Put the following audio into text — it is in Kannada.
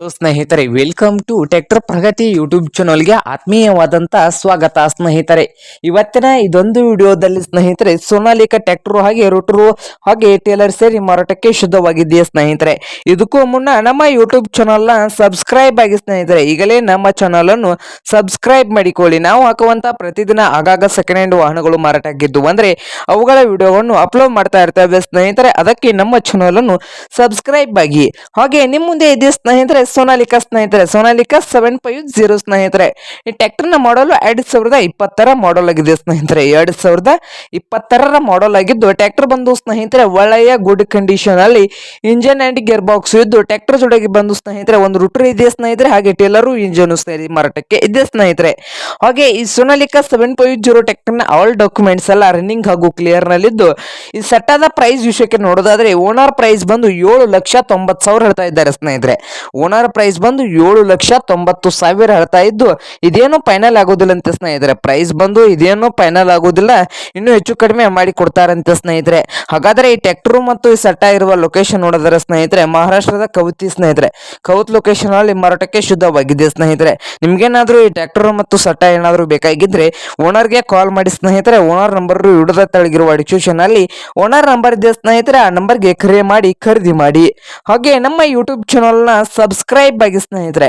ಸ್ನೇಹಿತರೆ welcome to tractor Pragati YouTube ಚಾನಲ್ಗೆ ಆತ್ಮೀಯವಾದಂತ ಸ್ವಾಗತ, ಸ್ನೇಹಿತರೆ. ಇವತ್ತಿನ ಇದೊಂದು ವಿಡಿಯೋದಲ್ಲಿ ಸ್ನೇಹಿತರೆ, ಸೋನಾಲಿಕಾ ಟ್ರ್ಯಾಕ್ಟರ್ ಹಾಗೆ ರೋಟರು ಹಾಗೆ ಟೇಲರ್ ಸೇರಿ ಮಾರಾಟಕ್ಕೆ ಶುದ್ಧವಾಗಿದೆಯಾ ಸ್ನೇಹಿತರೆ? ಇದಕ್ಕೂ ಮುನ್ನ ನಮ್ಮ ಯೂಟ್ಯೂಬ್ ಚಾನಲ್ನ ಸಬ್ಸ್ಕ್ರೈಬ್ ಆಗಿ ಸ್ನೇಹಿತರೆ, ಈಗಲೇ ನಮ್ಮ ಚಾನಲನ್ನು ಸಬ್ಸ್ಕ್ರೈಬ್ ಮಾಡಿಕೊಳ್ಳಿ. ನಾವು ಹಾಕುವಂತ ಪ್ರತಿದಿನ ಆಗಾಗ ಸೆಕೆಂಡ್ ಹ್ಯಾಂಡ್ ವಾಹನಗಳು ಮಾರಾಟ ಆಗಿದ್ದು ಅಂದ್ರೆ, ಅವುಗಳ ವಿಡಿಯೋವನ್ನು ಅಪ್ಲೋಡ್ ಮಾಡ್ತಾ ಇರ್ತೇವೆ ಸ್ನೇಹಿತರೆ, ಅದಕ್ಕೆ ನಮ್ಮ ಚಾನಲನ್ನು ಸಬ್ಸ್ಕ್ರೈಬ್ ಆಗಿ. ಹಾಗೆ ನಿಮ್ಮ ಮುಂದೆ ಇದೆ ಸ್ನೇಹಿತರೆ ಸೋನಾಲಿಕಾ ಸ್ನೇಹಿತರೆ, ಸೋನಾಲಿಕಾ ಸೆವೆನ್ ಫೈವ್ ಜೀರೋ ಸ್ನೇಹಿತರೆ. ಈ ಟ್ಯಾಕ್ಟರ್ನ ಮಾಡಲು ಎರಡು ಸಾವಿರದ ಇಪ್ಪತ್ತರ ಮಾಡಲ್ ಆಗಿದೆ ಸ್ನೇಹಿತರೆ. ಎರಡು ಸಾವಿರದ ಇಪ್ಪತ್ತರ ಮಾಡಲ್ ಆಗಿದ್ದು ಟ್ಯಾಕ್ಟರ್ ಬಂದು ಸ್ನೇಹಿತರೆ, ಒಳ್ಳೆಯ ಗುಡ್ ಕಂಡೀಷನ್ ಅಲ್ಲಿ ಇಂಜನ್ ಅಂಡ್ ಗೇರ್ ಬಾಕ್ಸ್ ಇದ್ದು ಟ್ಯಾಕ್ಟರ್ ಜೊತೆಗೆ ಬಂದು ಸ್ನೇಹಿತರೆ, ಒಂದು ರೂಟರ್ ಇದೆ ಸ್ನೇಹಿತರೆ, ಹಾಗೆ ಟೇಲರು ಇಂಜನ್ ಸೇರಿ ಮಾರಾಟಕ್ಕೆ ಇದೆ ಸ್ನೇಹಿತರೆ. ಹಾಗೆ ಈ ಸೋನಾಲಿಕಾ ಸೆವೆನ್ ಫೈವ್ ಜೀರೋ ಟ್ರ್ಯಾಕ್ಟರ್ನ ಆಲ್ ಡಾಕ್ಯುಮೆಂಟ್ಸ್ ಎಲ್ಲ ರನ್ನಿಂಗ್ ಹಾಗೂ ಕ್ಲಿಯರ್ ನಲ್ಲಿದ್ದು, ಈ ಸಟ್ಟಾದ ಪ್ರೈಸ್ ವಿಷಯಕ್ಕೆ ನೋಡೋದಾದ್ರೆ ಓನರ್ ಪ್ರೈಸ್ ಬಂದು ಏಳು ಲಕ್ಷ ತೊಂಬತ್ತು ಸಾವಿರ ಹೇಳ್ತಾ ಇದ್ದಾರೆ ಸ್ನೇಹಿತರೆ. ಓನರ್ ಪ್ರೈಸ್ ಬಂದು ಏಳು ಲಕ್ಷ ತೊಂಬತ್ತು ಸಾವಿರ ಹೇಳ್ತಾ ಇದ್ದು, ಇದೇನು ಫೈನಲ್ ಆಗೋದಿಲ್ಲ ಅಂತ ಸ್ನೇಹಿತರೆ. ಪ್ರೈಸ್ ಬಂದು ಇದೇನು ಫೈನಲ್ ಆಗೋದಿಲ್ಲ, ಇನ್ನೂ ಹೆಚ್ಚು ಕಡಿಮೆ ಮಾಡಿ ಕೊಡ್ತಾರಂತೆ ಸ್ನೇಹಿತರೆ. ಹಾಗಾದ್ರೆ ಈ ಟ್ರ್ಯಾಕ್ಟರ್ ಮತ್ತು ಈ ಸಟ್ಟ ಇರುವ ಲೊಕೇಶನ್ ನೋಡಿದ್ರೆ ಸ್ನೇಹಿತರೆ, ಮಹಾರಾಷ್ಟ್ರದ ಕೌತಿ ಸ್ನೇಹಿತರೆ. ಕೌತ್ ಲೊಕೇಶನ್ ಅಲ್ಲಿ ಮಾರಾಟಕ್ಕೆ ಶುದ್ಧವಾಗಿದೆ ಸ್ನೇಹಿತರೆ. ನಿಮ್ಗೇನಾದ್ರೂ ಈ ಟ್ಯಾಕ್ಟರ್ ಮತ್ತು ಸಟ್ಟ ಏನಾದರೂ ಬೇಕಾಗಿದ್ರೆ ಓನರ್ಗೆ ಕಾಲ್ ಮಾಡಿ ಸ್ನೇಹಿತರೆ. ಓನರ್ ನಂಬರ್ ಹಿಡಿದ ತಳಗಿರುವ ಡಿಸ್ಕ್ರಿಪ್ಷನ್ ಅಲ್ಲಿ ಓನರ್ ನಂಬರ್ ಇದೆ ಸ್ನೇಹಿತರೆ. ಆ ನಂಬರ್ಗೆ ಕರೆ ಮಾಡಿ, ಖರೀದಿ ಮಾಡಿ. ಹಾಗೆ ನಮ್ಮ ಯೂಟ್ಯೂಬ್ ಚಾನಲ್ನ ಸಬ್ಸ್ಕ್ರೈಬ್ ಆಗಿ ಸ್ನೇಹಿತರೆ